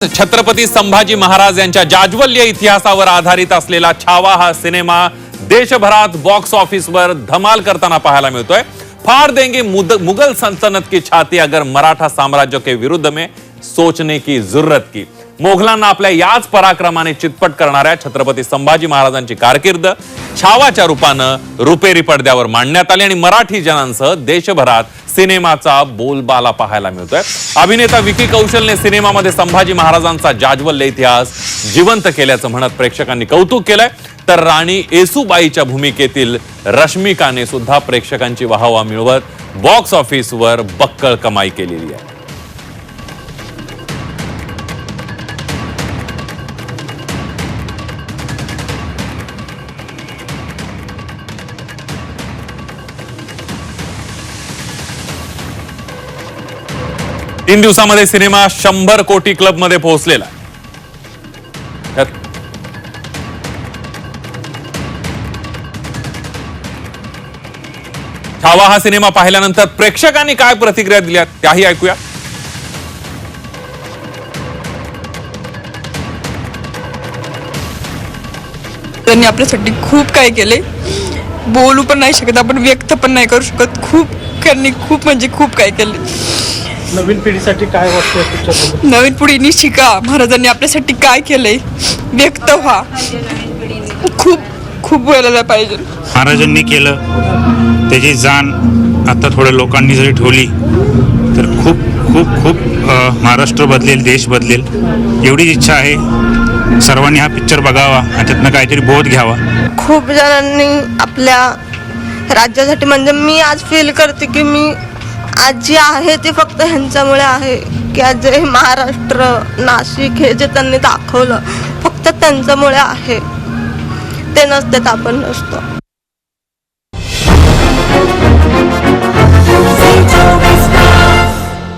छत्रपती संभाजी महाराज जाज्वल्य इतिहासावर आधारित छावा हा सिनेमा देशभरात बॉक्स ऑफिसवर धमाल पहाय मिलते मिळतोय. फार देंगे मुगल सल्तनत की छाती अगर मराठा साम्राज्य के विरुद्ध में सोचने की ज़रूरत की। मोघलांना आपल्या याच पराक्रमाने चितपट करणाऱ्या छत्रपती संभाजी महाराजांची कारकीर्द छावाच्या रूपानं रुपेरी पडद्यावर मांडण्यात आली आणि मराठी जनांसह देशभरात सिनेमाचा बोलबाला पाहायला मिळतोय. अभिनेता विकी कौशलने सिनेमामध्ये संभाजी महाराजांचा जाज्वल्य इतिहास जिवंत केल्याचं म्हणत प्रेक्षकांनी कौतुक केलंय. तर राणी येसुबाईच्या भूमिकेतील रश्मिकाने सुद्धा प्रेक्षकांची वाहवा मिळवत बॉक्स ऑफिसवर बक्कळ कमाई केलेली आहे. तीन दिवसामध्ये सिनेमा शंभर कोटी क्लबमध्ये पोहोचलेला छावा हा सिनेमा पाहिल्यानंतर प्रेक्षकांनी काय प्रतिक्रिया दिल्या त्याही ऐकूया. त्यांनी आपल्यासाठी खूप काय केले. बोलू पण नाही शकत आपण व्यक्त पण नाही करू शकत. खूप त्यांनी खूप म्हणजे खूप काय केले. नवीन पिढीसाठी काय वाटतं पिक्चर नवीन पिढीने शिका. महाराजांनी आपल्यासाठी काय केलंय? व्यक्त व्हा. खूप खूप बोलायला पाहिजे. महाराजांनी केलं. त्याची जाण आता थोड्या लोकांनी जरी ठेवली तर खूप खूप खूप महाराष्ट्र बदलेल देश बदलेल. एवढीच इच्छा आहे. सर्वांनी हा पिक्चर बघावा आणि त्यातनं काहीतरी बोध घ्यावा. खूप जणांनी आपल्या राज्यासाठी म्हणजे मी आज फील करते की मी आज जे आहे ती फक्त ह्यांच्यामुळे आहे. की आज जे महाराष्ट्र नाशिक हे जे त्यांनी दाखवलं फक्त त्यांच्यामुळे आहे. ते नसते आपण नसतो.